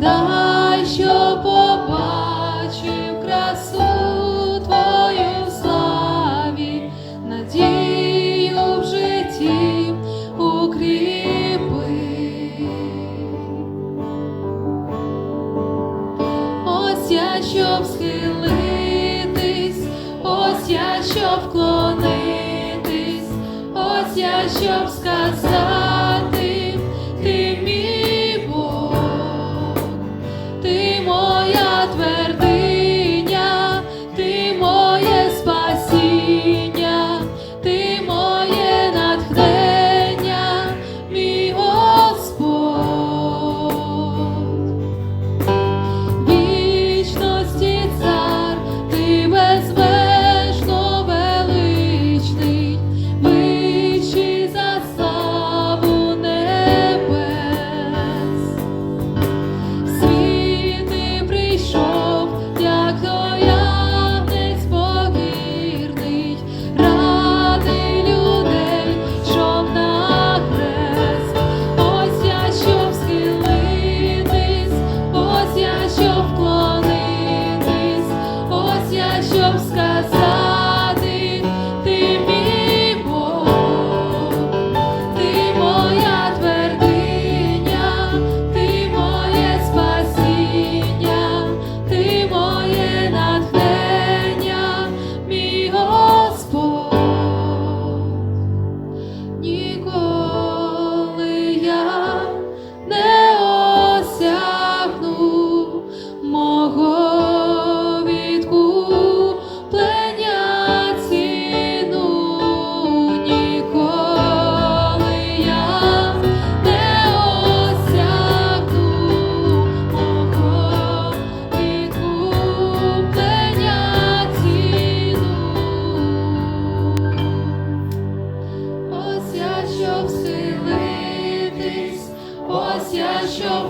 дай, що побачив красу твою славі, надію в житті укріпи. Ось я щоб схилитись, ось я щоб вклонитись, ось я щоб сказав.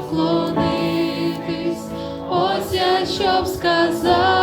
поклонитись, ось я щоб сказати.